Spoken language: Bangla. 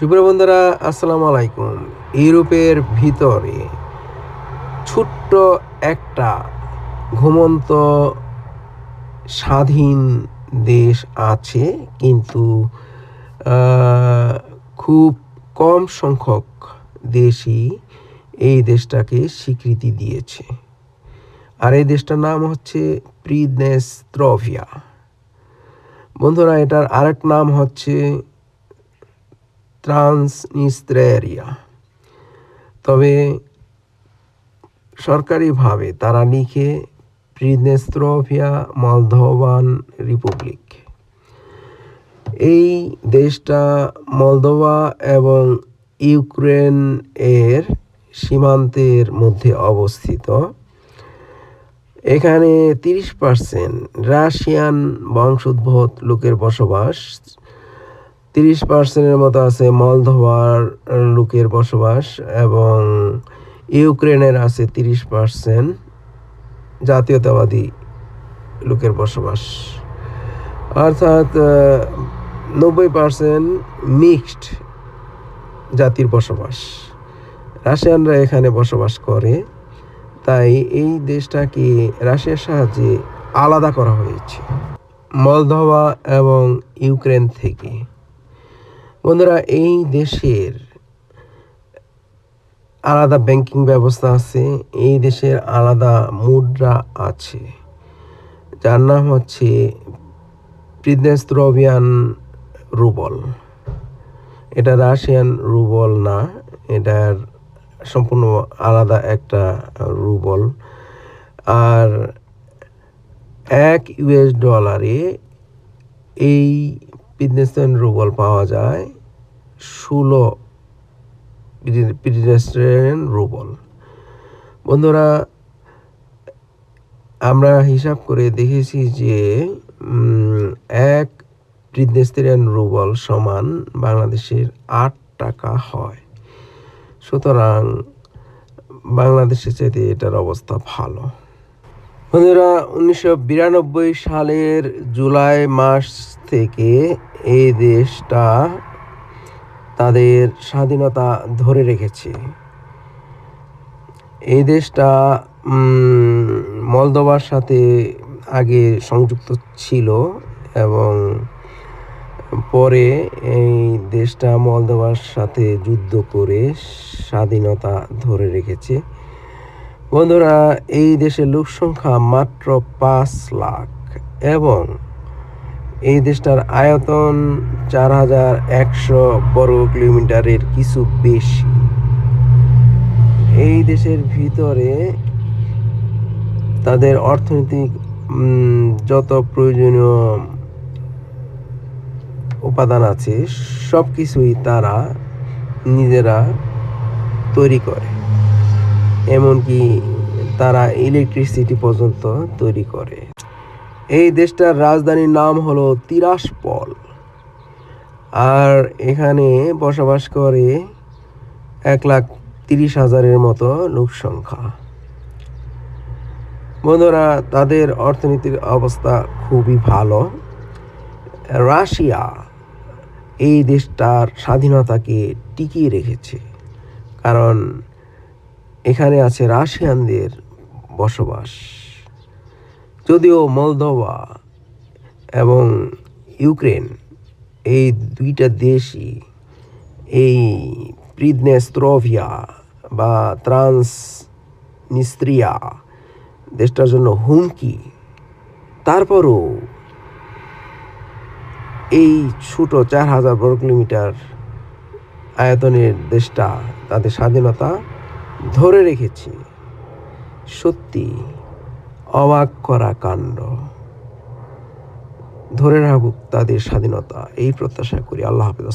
সুপ্রিয় বন্ধুরা, আসসালামু আলাইকুম। ইউরোপের ভিতরে ছোট্ট একটা ঘুমন্ত স্বাধীন দেশ আছে, কিন্তু খুব কম সংখ্যক দেশই এই দেশটাকে স্বীকৃতি দিয়েছে। আর এই দেশটার নাম হচ্ছে প্রিদনেস ত্রভিয়া বন্ধুরা, এটার আরেক নাম হচ্ছে ট্রান্সনিস্ত্রেরিয়া তবে সরকারিভাবে তারা লিখে প্রিদনেস্ত্রোভিয়া মলদোভান রিপাবলিক এই দেশটা মলদোভা এবং ইউক্রেন এর সীমান্তের মধ্যে অবস্থিত। এখানে তিরিশ পার্সেন্ট রাশিয়ান বংশোদ্ভূত লোকের বসবাস তিরিশ পার্সেন্টের মতো আছে মলদোভার লোকের বসবাস এবং ইউক্রেনের আছে তিরিশ পার্সেন্ট জাতীয়তাবাদী লোকের বসবাস। অর্থাৎ নব্বই পার্সেন্ট মিক্সড জাতির বসবাস। রাশিয়ানরা এখানে বসবাস করে, তাই এই দেশটাকে রাশিয়ার সাহায্যে আলাদা করা হয়েছে মলদোভা এবং ইউক্রেন থেকে। বন্ধুরা, এই দেশের আলাদা ব্যাংকিং ব্যবস্থা আছে, এই দেশের আলাদা মুদ্রা আছে, যার নাম হচ্ছে প্রিদনেস্ত্রোভিয়ান রুবল এটা রাশিয়ান রুবল না, এটার সম্পূর্ণ আলাদা একটা রুবল আর এক ইউএস ডলারে এই প্রিদনেস্ত্রিয়ান রুবল পাওয়া যায়। ষোলো প্রিদনেস্ত্রিয়ান রুবল বন্ধুরা, আমরা হিসাব করে দেখেছি যে এক প্রিদনেস্ত্রিয়ান রুবল সমান বাংলাদেশের আট টাকা হয়। সুতরাং বাংলাদেশের চাইতে এটার অবস্থা ভালো। বন্ধুরা, উনিশশো বিরানব্বই সালের জুলাই মাস থেকে এই দেশটা তাদের স্বাধীনতা ধরে রেখেছে। এই দেশটা মলদোবার সাথে আগে সংযুক্ত ছিল এবং পরে এই দেশটা মলদোবার সাথে যুদ্ধ করে স্বাধীনতা ধরে রেখেছে। বন্ধুরা, এই দেশের লোক সংখ্যা মাত্র পাঁচ লাখ এবং এই দেশটার আয়তন চার হাজার একশো বর্গ কিলোমিটারের কিছু বেশি। এই দেশের ভিতরে তাদের অর্থনৈতিক যত প্রয়োজনীয় উপাদান আছে সব কিছুই তারা নিজেরা তৈরি করে। এমনকি তারা ইলেকট্রিসিটি পর্যন্ত তৈরি করে। এই দেশটার রাজধানীর নাম হলো তিরাসপল। আর এখানে বসবাস করে এক লাখ তিরিশ হাজারের মতো লোক সংখ্যা। বন্ধুরা, তাদের অর্থনীতির অবস্থা খুবই ভালো। রাশিয়া এই দেশটার স্বাধীনতাকে টিকিয়ে রেখেছে। কারণ এখানে আছে রাশিয়ানদের বসবাস। যদিও মলদোভা এবং ইউক্রেন, এই দুইটা দেশই এই প্রিদনেস্ত্রোভিয়া বা ত্রান্স নিস্ত্রিয়া দেশটার জন্য হুমকি। তারপরও এই ছোট চার হাজার বর্গ কিলোমিটার আয়তনের দেশটা তাদের স্বাধীনতা ধরে রেখেছে। সত্যি অবাক করা কাণ্ড। ধরে রাখুক তাদের স্বাধীনতা এই প্রত্যাশা করি। আল্লাহ হাফিজ।